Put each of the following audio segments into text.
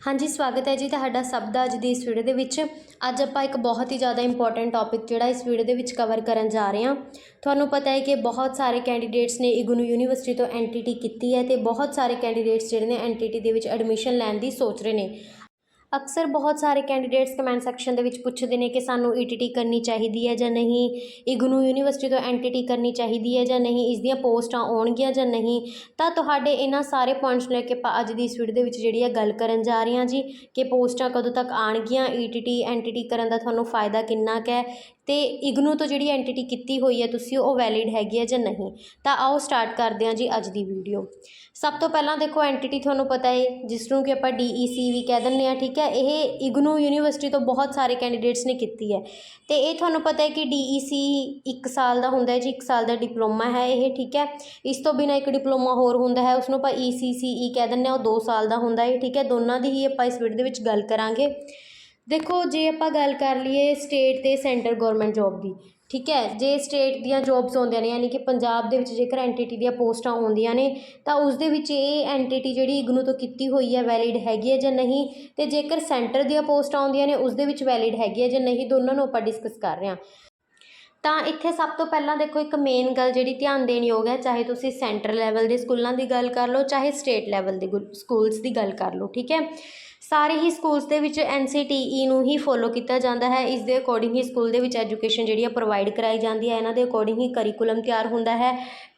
ਹਾਂਜੀ, ਸਵਾਗਤ ਹੈ ਜੀ ਤੁਹਾਡਾ ਸਭ ਦਾ ਅੱਜ ਦੀ ਇਸ ਵੀਡੀਓ ਦੇ ਵਿੱਚ। ਅੱਜ ਆਪਾਂ ਇੱਕ ਬਹੁਤ ਹੀ ਜ਼ਿਆਦਾ ਇੰਪੋਰਟੈਂਟ ਟੌਪਿਕ ਜਿਹੜਾ ਇਸ ਵੀਡੀਓ ਦੇ ਵਿੱਚ ਕਵਰ ਕਰਨ ਜਾ ਰਹੇ ਹਾਂ। ਤੁਹਾਨੂੰ ਪਤਾ ਹੈ ਕਿ ਬਹੁਤ ਸਾਰੇ ਕੈਂਡੀਡੇਟਸ ਨੇ ਇਗਨੂ ਯੂਨੀਵਰਸਿਟੀ ਤੋਂ ਐਨਟੀਟੀ ਕੀਤੀ ਹੈ ਤੇ ਬਹੁਤ ਸਾਰੇ ਕੈਂਡੀਡੇਟਸ ਜਿਹੜੇ ਨੇ ਐਨਟੀਟੀ ਦੇ ਵਿੱਚ ਐਡਮਿਸ਼ਨ ਲੈਣ ਦੀ ਸੋਚ ਰਹੇ ਨੇ। ਅਕਸਰ ਬਹੁਤ ਸਾਰੇ ਕੈਂਡੀਡੇਟਸ ਕਮੈਂਟ ਸੈਕਸ਼ਨ ਦੇ ਵਿੱਚ ਪੁੱਛਦੇ ਨੇ ਕਿ ਸਾਨੂੰ ਈਟੀਟੀ ਕਰਨੀ ਚਾਹੀਦੀ ਹੈ ਜਾਂ ਨਹੀਂ, ਇਗਨੂ ਯੂਨੀਵਰਸਿਟੀ ਤੋਂ ਐਨਟੀਟੀ ਕਰਨੀ ਚਾਹੀਦੀ ਹੈ ਜਾਂ ਨਹੀਂ ਇਸ ਦੀਆਂ ਪੋਸਟਾਂ ਆਉਣਗੀਆਂ ਜਾਂ ਨਹੀਂ, ਤਾਂ ਤੁਹਾਡੇ ਇਹਨਾਂ ਸਾਰੇ ਪੁਆਇੰਟਸ ਲੈ ਕੇ ਆਪਾਂ ਅੱਜ ਦੀ ਇਸ ਵੀਡੀਓ ਦੇ ਵਿੱਚ ਜਿਹੜੀ ਹੈ ਗੱਲ ਕਰਨ ਜਾ ਰਹੇ ਹਾਂ ਜੀ, ਕਿ ਪੋਸਟਾਂ ਕਦੋਂ ਤੱਕ ਆਣਗੀਆਂ ਈਟੀਟੀ ਐਨਟੀਟੀ ਕਰਨ ਦਾ ਤੁਹਾਨੂੰ ਫਾਇਦਾ ਕਿੰਨਾ ਕੁ ਹੈ ਅਤੇ ਇਗਨੂ ਤੋਂ ਜਿਹੜੀ ਐਨਟੀਟੀ ਕੀਤੀ ਹੋਈ ਹੈ, ਤੁਸੀਂ ਉਹ ਵੈਲਿਡ ਹੈਗੀ ਹੈ ਜਾਂ ਨਹੀਂ? ਤਾਂ ਆਓ ਸਟਾਰਟ ਕਰਦੇ ਹਾਂ ਜੀ ਅੱਜ ਦੀ ਵੀਡੀਓ ਸਭ ਤੋਂ ਪਹਿਲਾਂ ਦੇਖੋ ਐਂਟੀਟੀ ਤੁਹਾਨੂੰ ਪਤਾ ਹੈ ਜਿਸ ਨੂੰ ਕਿ ਆਪਾਂ ਡੀ ਈ ਸੀ ਵੀ ਕਹਿ ਦਿੰਦੇ ਹਾਂ, ਠੀਕ ਹੈ? ਇਹ ਇਗਨੂ ਯੂਨੀਵਰਸਿਟੀ ਤੋਂ ਬਹੁਤ ਸਾਰੇ ਕੈਂਡੀਡੇਟਸ ਨੇ ਕੀਤੀ ਹੈ। ਅਤੇ ਇਹ ਤੁਹਾਨੂੰ ਪਤਾ ਹੈ ਕਿ ਡੀ ਈ ਸੀ ਇੱਕ ਸਾਲ ਦਾ ਹੁੰਦਾ ਹੈ ਜੀ, ਇੱਕ ਸਾਲ ਦਾ ਡਿਪਲੋਮਾ ਹੈ ਇਹ, ਠੀਕ ਹੈ? ਇਸ ਤੋਂ ਬਿਨਾਂ ਇੱਕ ਡਿਪਲੋਮਾ ਹੋਰ ਹੁੰਦਾ ਹੈ ਉਸ ਨੂੰ ਆਪਾਂ ਈ ਕਹਿ ਦਿੰਦੇ ਹਾਂ, ਉਹ 2 ਸਾਲ ਦਾ ਹੁੰਦਾ ਹੈ, ਠੀਕ ਹੈ? ਦੋਨਾਂ ਦੀ ਹੀ ਆਪਾਂ ਇਸ ਵੀਡੀਓ ਦੇ ਵਿੱਚ ਗੱਲ ਕਰਾਂਗੇ। ਦੇਖੋ, ਜੇ ਆਪਾਂ ਗੱਲ ਕਰ ਲਈਏ ਸਟੇਟ ਅਤੇ ਸੈਂਟਰ ਗੌਰਮੈਂਟ ਜੋਬ ਦੀ, ਠੀਕ ਹੈ, ਜੇ ਸਟੇਟ ਦੀਆਂ ਜੋਬਸ ਆਉਂਦੀਆਂ ਨੇ, ਯਾਨੀ ਕਿ ਪੰਜਾਬ ਦੇ ਵਿੱਚ ਜੇਕਰ ਐਂਟੀਟੀ ਦੀਆਂ ਪੋਸਟਾਂ ਆਉਂਦੀਆਂ ਨੇ, ਤਾਂ ਉਸ ਦੇ ਵਿੱਚ ਇਹ ਐਂਟੀਟੀ ਜਿਹੜੀ ਇਗਨੂ ਤੋਂ ਕੀਤੀ ਹੋਈ ਹੈ ਵੈਲਿਡ ਹੈਗੀ ਹੈ ਜਾਂ ਨਹੀਂ? ਅਤੇ ਜੇਕਰ ਸੈਂਟਰ ਦੀਆਂ ਪੋਸਟਾਂ ਆਉਂਦੀਆਂ ਨੇ, ਉਸ ਦੇ ਵਿੱਚ ਵੈਲਿਡ ਹੈਗੀ ਹੈ ਜਾਂ ਨਹੀਂ? ਦੋਨਾਂ ਨੂੰ ਆਪਾਂ ਡਿਸਕਸ ਕਰ ਰਹੇ ਹਾਂ। ਤਾਂ ਇੱਥੇ ਸਭ ਤੋਂ ਪਹਿਲਾਂ ਦੇਖੋ ਇੱਕ ਮੇਨ ਗੱਲ ਜਿਹੜੀ ਧਿਆਨ ਦੇਣ ਯੋਗ ਹੈ, ਚਾਹੇ ਤੁਸੀਂ ਸੈਂਟਰ ਲੈਵਲ ਦੇ ਸਕੂਲਾਂ ਦੀ ਗੱਲ ਕਰ ਲਓ, ਚਾਹੇ ਸਟੇਟ ਲੈਵਲ ਦੇ ਸਕੂਲਸ ਦੀ ਗੱਲ ਕਰ ਲਓ, ਠੀਕ ਹੈ? ਸਾਰੇ ਹੀ ਸਕੂਲਸ ਦੇ ਵਿੱਚ ਐਨਸੀਟੀਈ ਨੂੰ ਹੀ ਫੋਲੋ ਕੀਤਾ ਜਾਂਦਾ ਹੈ। ਇਸ ਦੇ ਅਕੋਰਡਿੰਗ ਹੀ ਸਕੂਲ ਦੇ ਵਿੱਚ ਐਜੂਕੇਸ਼ਨ ਜਿਹੜੀ ਹੈ ਪ੍ਰੋਵਾਈਡ ਕਰਾਈ ਜਾਂਦੀ ਹੈ। ਇਹਨਾਂ ਦੇ ਅਕੋਰਡਿੰਗ ਹੀ ਕਰਿਕੂਲਮ ਤਿਆਰ ਹੁੰਦਾ ਹੈ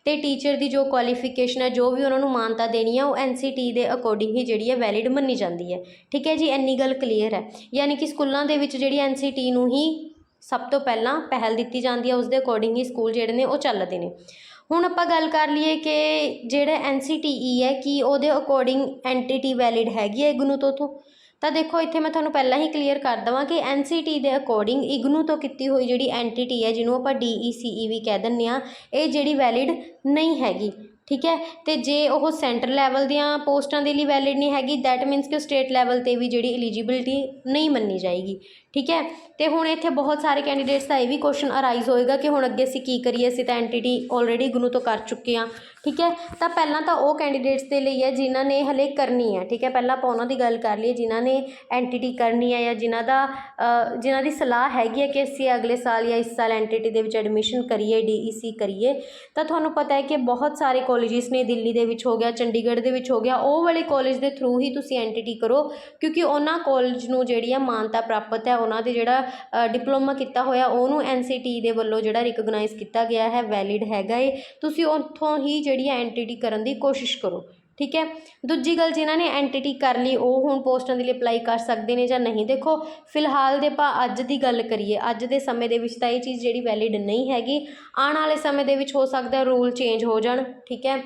ਤੇ ਟੀਚਰ ਦੀ ਜੋ ਕੁਆਲੀਫਿਕੇਸ਼ਨ ਹੈ, ਜੋ ਵੀ ਉਹਨਾਂ ਨੂੰ ਮਾਨਤਾ ਦੇਣੀ ਹੈ, ਉਹ ਐਨਸੀਟੀ ਦੇ ਅਕੋਰਡਿੰਗ ਹੀ ਜਿਹੜੀ ਹੈ ਵੈਲਿਡ ਮੰਨੀ ਜਾਂਦੀ ਹੈ। ਠੀਕ ਹੈ ਜੀ? ਇੰਨੀ ਗੱਲ ਕਲੀਅਰ ਹੈ। ਯਾਨੀ ਕਿ ਸਕੂਲਾਂ ਦੇ ਵਿੱਚ ਜਿਹੜੀ ਐਨਸੀਟੀ ਨੂੰ ਹੀ ਸਭ ਤੋਂ ਪਹਿਲਾਂ ਪਹਿਲ ਦਿੱਤੀ ਜਾਂਦੀ ਹੈ ਉਸ ਦੇ ਅਕੋਰਡਿੰਗ ਹੀ ਸਕੂਲ ਜਿਹੜੇ ਨੇ ਉਹ ਚੱਲਦੇ ਨੇ। ਹੁਣ ਆਪਾਂ ਗੱਲ ਕਰ ਲਈਏ ਕਿ ਜਿਹੜਾ ਐੱਨ ਸੀ ਟੀ ਈ ਹੈ, ਕਿ ਉਹਦੇ ਅਕੋਰਡਿੰਗ ਐਂਟੀਟੀ ਵੈਲਿਡ ਹੈਗੀ ਹੈ ਇਗਨੂ ਤੋਂ ਤੋਂ ਤਾਂ ਦੇਖੋ, ਇੱਥੇ ਮੈਂ ਤੁਹਾਨੂੰ ਪਹਿਲਾਂ ਹੀ ਕਲੀਅਰ ਕਰ ਦਵਾਂ ਕਿ ਐਨਸੀਟੀ ਦੇ ਅਕੋਰਡਿੰਗ ਇਗਨੂ ਤੋਂ ਕੀਤੀ ਹੋਈ ਜਿਹੜੀ ਐਂਟੀਟੀ ਹੈ, ਜਿਹਨੂੰ ਆਪਾਂ ਡੀ ਈ ਸੀ ਈ ਵੀ ਕਹਿ ਦਿੰਦੇ ਆ ਇਹ ਜਿਹੜੀ ਵੈਲਿਡ ਨਹੀਂ ਹੈਗੀ। ਠੀਕ ਹੈ? ਅਤੇ ਜੇ ਉਹ ਸੈਂਟਰ ਲੈਵਲ ਦੀਆਂ ਪੋਸਟਾਂ ਦੇ ਲਈ ਵੈਲਿਡ ਨਹੀਂ ਹੈਗੀ ਦੈਟ ਮੀਨਸ ਕਿ ਉਹ ਸਟੇਟ ਲੈਵਲ ਤੇ ਵੀ ਜਿਹੜੀ ਐਲੀਜੀਬਿਲਟੀ ਨਹੀਂ ਮੰਨੀ ਜਾਏਗੀ। ਠੀਕ ਹੈ? ਅਤੇ ਹੁਣ ਇੱਥੇ ਬਹੁਤ ਸਾਰੇ ਕੈਂਡੀਡੇਟਸ ਦਾ ਇਹ ਵੀ ਕੁਐਸਚਨ ਅਰਾਈਜ਼ ਹੋਏਗਾ ਕਿ ਹੁਣ ਅੱਗੇ ਅਸੀਂ ਕੀ ਕਰੀਏ? ਅਸੀਂ ਤਾਂ ਐਂਟੀਟੀ ਆਲਰੇਡੀ ਇਗਨੂ ਤੋਂ ਕਰ ਚੁੱਕੇ ਹਾਂ। ਠੀਕ ਹੈ? ਤਾਂ ਪਹਿਲਾਂ ਤਾਂ ਉਹ ਕੈਂਡੀਡੇਟਸ ਦੇ ਲਈ ਹੈ ਜਿਨ੍ਹਾਂ ਨੇ ਹਲੇ ਕਰਨੀ ਹੈ, ਠੀਕ ਹੈ? ਪਹਿਲਾਂ ਆਪਾਂ ਉਹਨਾਂ ਦੀ ਗੱਲ ਕਰ ਲਈਏ, ਜਿਨ੍ਹਾਂ ਨੇ ਐਂਟੀਟੀ ਕਰਨੀ ਹੈ ਜਾਂ ਜਿਨ੍ਹਾਂ ਦਾ ਜਿਨ੍ਹਾਂ ਦੀ ਸਲਾਹ ਹੈਗੀ ਹੈ ਕਿ ਅਸੀਂ ਅਗਲੇ ਸਾਲ ਜਾਂ ਇਸ ਸਾਲ ਐਂਟੀਟੀ ਦੇ ਵਿੱਚ ਐਡਮਿਸ਼ਨ ਕਰੀਏ ਡੀਈਸੀ ਕਰੀਏ, ਤਾਂ ਤੁਹਾਨੂੰ ਪਤਾ ਹੈ ਕਿ ਬਹੁਤ ਸਾਰੇ ਕਾਲਜਿਸ ਨੇ, ਦਿੱਲੀ ਦੇ ਵਿੱਚ ਹੋ ਗਿਆ, ਚੰਡੀਗੜ੍ਹ ਦੇ ਵਿੱਚ ਹੋ ਗਿਆ, ਉਹ ਵਾਲੇ ਕਾਲਜ ਦੇ ਥਰੂ ਹੀ ਤੁਸੀਂ ਐਂਟੀਟੀ ਕਰੋ, ਕਿਉਂਕਿ ਉਹਨਾਂ ਕਾਲਜ ਨੂੰ ਜਿਹੜੀ ਆ ਮਾਨਤਾ ਪ੍ਰਾਪਤ ਹੈ, ਉਹਨਾਂ ਦੇ ਜਿਹੜਾ ਡਿਪਲੋਮਾ ਕੀਤਾ ਹੋਇਆ, ਉਹਨੂੰ ਐਨਸੀਟੀ ਦੇ ਵੱਲੋਂ ਜਿਹੜਾ ਰਿਕਗਨਾਈਜ਼ ਕੀਤਾ ਗਿਆ ਹੈ ਵੈਲਿਡ ਹੈਗਾ ਏ। ਤੁਸੀਂ ਉੱਥੋਂ ਹੀ ਜਿਹੜੀ ਐਂਟੀਟੀ ਕਰਨ ਦੀ ਕੋਸ਼ਿਸ਼ ਕਰੋ, ਠੀਕ ਹੈ? ਦੂਜੀ ਗੱਲ ਜਿਨ੍ਹਾਂ ਨੇ ਐਂਟੀਟੀ ਕਰ ਲਈ, ਉਹ ਹੁਣ ਪੋਸਟਾਂ ਦੇ ਲਈ ਅਪਲਾਈ ਕਰ ਸਕਦੇ ਨੇ ਜਾਂ ਨਹੀਂ? ਦੇਖੋ, ਫਿਲਹਾਲ ਦੇ ਆਪਾਂ ਅੱਜ ਦੀ ਗੱਲ ਕਰੀਏ, ਅੱਜ ਦੇ ਸਮੇਂ ਦੇ ਵਿੱਚ ਤਾਂ ਇਹ ਚੀਜ਼ ਜਿਹੜੀ ਵੈਲਿਡ ਨਹੀਂ ਹੈਗੀ। ਆਉਣ ਵਾਲੇ ਸਮੇਂ ਦੇ ਵਿੱਚ ਹੋ ਸਕਦਾ ਰੂਲ ਚੇਂਜ ਹੋ ਜਾਣ, ਠੀਕ ਹੈ?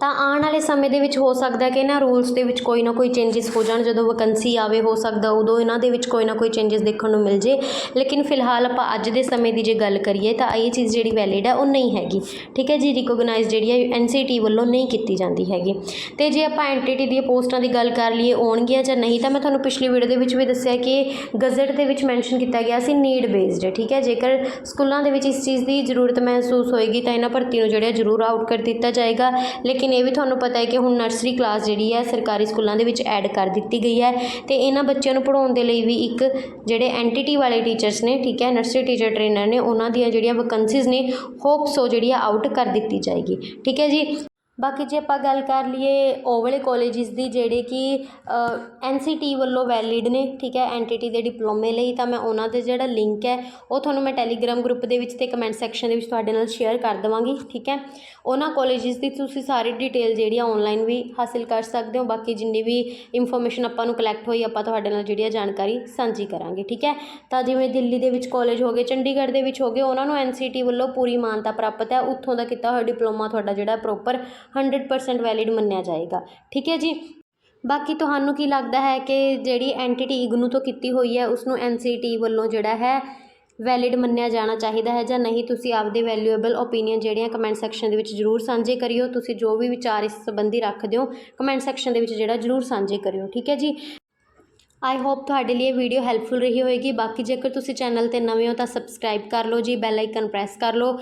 ਤਾਂ ਆਉਣ ਵਾਲੇ ਸਮੇਂ ਦੇ ਵਿੱਚ ਹੋ ਸਕਦਾ ਕਿ ਇਹਨਾਂ ਰੂਲਸ ਦੇ ਵਿੱਚ ਕੋਈ ਨਾ ਕੋਈ ਚੇਂਜਸ ਹੋ ਜਾਣ, ਜਦੋਂ ਵੈਕੈਂਸੀ ਆਵੇ, ਹੋ ਸਕਦਾ ਉਦੋਂ ਇਹਨਾਂ ਦੇ ਵਿੱਚ ਕੋਈ ਨਾ ਕੋਈ ਚੇਂਜਸ ਦੇਖਣ ਨੂੰ ਮਿਲ ਜੇ। ਲੇਕਿਨ ਫਿਲਹਾਲ ਆਪਾਂ ਅੱਜ ਦੇ ਸਮੇਂ ਦੀ ਜੇ ਗੱਲ ਕਰੀਏ ਤਾਂ ਇਹ ਚੀਜ਼ ਜਿਹੜੀ ਵੈਲਿਡ ਹੈ, ਉਹ ਨਹੀਂ ਹੈਗੀ। ਠੀਕ ਹੈ ਜੀ ਰਿਕੋਗਨਾਈਜ਼ ਜਿਹੜੀ ਹੈ ਐਨਸੀਟੀ ਵੱਲੋਂ ਨਹੀਂ ਕੀਤੀ ਜਾਂਦੀ ਹੈਗੀ। ਤੇ ਜੇ ਆਪਾਂ ਐਂਟੀਟੀ ਦੀਆਂ ਪੋਸਟਾਂ ਦੀ ਗੱਲ ਕਰ ਲਈਏ, ਆਉਣਗੀਆਂ ਜਾਂ ਨਹੀਂ, ਤਾਂ ਮੈਂ ਤੁਹਾਨੂੰ ਪਿਛਲੀ ਵੀਡੀਓ ਦੇ ਵਿੱਚ ਵੀ ਦੱਸਿਆ ਕਿ ਗਜ਼ਟ ਦੇ ਵਿੱਚ ਮੈਂਸ਼ਨ ਕੀਤਾ ਗਿਆ ਸੀ ਨੀਡ ਬੇਸਡ ਠੀਕ ਹੈ, ਜੇਕਰ ਸਕੂਲਾਂ ਦੇ ਵਿੱਚ ਇਸ ਚੀਜ਼ ਦੀ ਜ਼ਰੂਰਤ ਮਹਿਸੂਸ ਹੋਏਗੀ ਤਾਂ ਇਹਨਾਂ ਭਰਤੀ ਨੂੰ ਜਿਹੜਾ ਜ਼ਰੂਰ ਆਊਟ ਕਰ ਦਿੱਤਾ ਜਾਏਗਾ। ਲੇਕਿਨ ਲੇਕਿਨ ਇਹ ਵੀ ਤੁਹਾਨੂੰ ਪਤਾ ਹੈ ਕਿ ਹੁਣ ਨਰਸਰੀ ਕਲਾਸ ਜਿਹੜੀ ਹੈ, ਸਰਕਾਰੀ ਸਕੂਲਾਂ ਦੇ ਵਿੱਚ ਐਡ ਕਰ ਦਿੱਤੀ ਗਈ ਹੈ ਅਤੇ ਇਹਨਾਂ ਬੱਚਿਆਂ ਨੂੰ ਪੜ੍ਹਾਉਣ ਦੇ ਲਈ ਵੀ ਇੱਕ ਜਿਹੜੇ ਐਂਟੀਟੀ ਵਾਲੇ ਟੀਚਰਸ ਨੇ, ਠੀਕ ਹੈ ਨਰਸਰੀ ਟੀਚਰ ਟ੍ਰੇਨਰ ਨੇ, ਉਹਨਾਂ ਦੀਆਂ ਜਿਹੜੀਆਂ ਵੈਕੈਂਸੀਜ਼ ਨੇ ਹੋਪ ਸੋ ਜਿਹੜੀ ਆਊਟ ਕਰ ਦਿੱਤੀ ਜਾਏਗੀ, ਠੀਕ ਹੈ ਜੀ। ਬਾਕੀ ਜੇ ਆਪਾਂ ਗੱਲ ਕਰ ਲਈਏ ਉਹ ਵਾਲੇ ਕਾਲਜਿਸ ਦੀ ਜਿਹੜੇ ਕਿ ਐੱਨ ਸੀ ਟੀ ਵੱਲੋਂ ਵੈਲਿਡ ਨੇ, ਠੀਕ ਹੈ ਐਨਟੀਟੀ ਦੇ ਡਿਪਲੋਮੇ ਲਈ, ਤਾਂ ਮੈਂ ਉਹਨਾਂ ਦੇ ਜਿਹੜਾ ਲਿੰਕ ਹੈ, ਉਹ ਤੁਹਾਨੂੰ ਮੈਂ ਟੈਲੀਗ੍ਰਾਮ ਗਰੁੱਪ ਦੇ ਵਿੱਚ ਤੇ ਕਮੈਂਟ ਸੈਕਸ਼ਨ ਦੇ ਵਿੱਚ ਤੁਹਾਡੇ ਨਾਲ ਸ਼ੇਅਰ ਕਰ ਦੇਵਾਂਗੀ, ਠੀਕ ਹੈ। ਉਹਨਾਂ ਕਾਲਜਿਸ ਦੀ ਤੁਸੀਂ ਸਾਰੀ ਡਿਟੇਲ ਜਿਹੜੀ ਆ ਆਨਲਾਈਨ ਵੀ ਹਾਸਿਲ ਕਰ ਸਕਦੇ ਹੋ, ਬਾਕੀ ਜਿੰਨੀ ਵੀ ਇਨਫੋਰਮੇਸ਼ਨ ਆਪਾਂ ਨੂੰ ਕਲੈਕਟ ਹੋਈ, ਆਪਾਂ ਤੁਹਾਡੇ ਨਾਲ ਜਿਹੜੀ ਆ ਜਾਣਕਾਰੀ ਸਾਂਝੀ ਕਰਾਂਗੇ, ਠੀਕ ਹੈ। ਤਾਂ ਜਿਵੇਂ ਦਿੱਲੀ ਦੇ ਵਿੱਚ ਕਾਲਜ ਹੋ ਗਏ, ਚੰਡੀਗੜ੍ਹ ਦੇ ਵਿੱਚ ਹੋ ਗਏ, ਉਹਨਾਂ ਨੂੰ ਐੱਨ ਸੀ ਟੀ ਵੱਲੋਂ ਪੂਰੀ ਮਾਨਤਾ ਪ੍ਰਾਪਤ ਹੈ, ਉੱਥੋਂ ਦਾ ਕੀਤਾ ਹੋਇਆ ਡਿਪਲੋਮਾ ਤੁਹਾਡਾ ਜਿਹੜਾ ਪ੍ਰੋਪਰ 100% ਵੈਲਿਡ ਮੰਨਿਆ ਜਾਏਗਾ। ਠੀਕ ਹੈ ਜੀ? ਬਾਕੀ ਤੁਹਾਨੂੰ ਕੀ ਲੱਗਦਾ ਹੈ ਕਿ ਜਿਹੜੀ ਐਂਟੀਟੀ ਇਗਨੂ ਤੋਂ ਕੀਤੀ ਹੋਈ ਹੈ ਉਸ ਨੂੰ ਐਨਸੀਟੀ ਵੱਲੋਂ ਜਿਹੜਾ ਹੈ ਵੈਲਿਡ ਮੰਨਿਆ ਜਾਣਾ ਚਾਹੀਦਾ ਹੈ ਜਾਂ ਨਹੀਂ? ਤੁਸੀਂ ਆਪਦੇ ਵੈਲਿਊਏਬਲ ਓਪੀਨੀਅਨ ਜਿਹੜੀਆਂ ਕਮੈਂਟ ਸੈਕਸ਼ਨ ਦੇ ਵਿੱਚ ਜ਼ਰੂਰ ਸਾਂਝੇ ਕਰਿਓ। ਤੁਸੀਂ ਜੋ ਵੀ ਵਿਚਾਰ ਇਸ ਸੰਬੰਧੀ ਰੱਖਦੇ ਹੋ ਕਮੈਂਟ ਸੈਕਸ਼ਨ ਦੇ ਵਿੱਚ ਜਿਹੜਾ ਜ਼ਰੂਰ ਸਾਂਝੇ ਕਰਿਓ। ਠੀਕ ਹੈ ਜੀ? ਆਈ ਹੋਪ ਤੁਹਾਡੇ ਲਈ ਇਹ ਵੀਡੀਓ ਹੈਲਪਫੁਲ ਰਹੀ ਹੋਵੇਗੀ ਬਾਕੀ ਜੇਕਰ ਤੁਸੀਂ ਚੈਨਲ ਤੇ ਨਵੇਂ ਹੋ ਤਾਂ ਸਬਸਕ੍ਰਾਈਬ ਕਰ ਲਓ ਜੀ ਬੈਲ ਆਈਕਨ ਪ੍ਰੈਸ ਕਰ ਲਓ।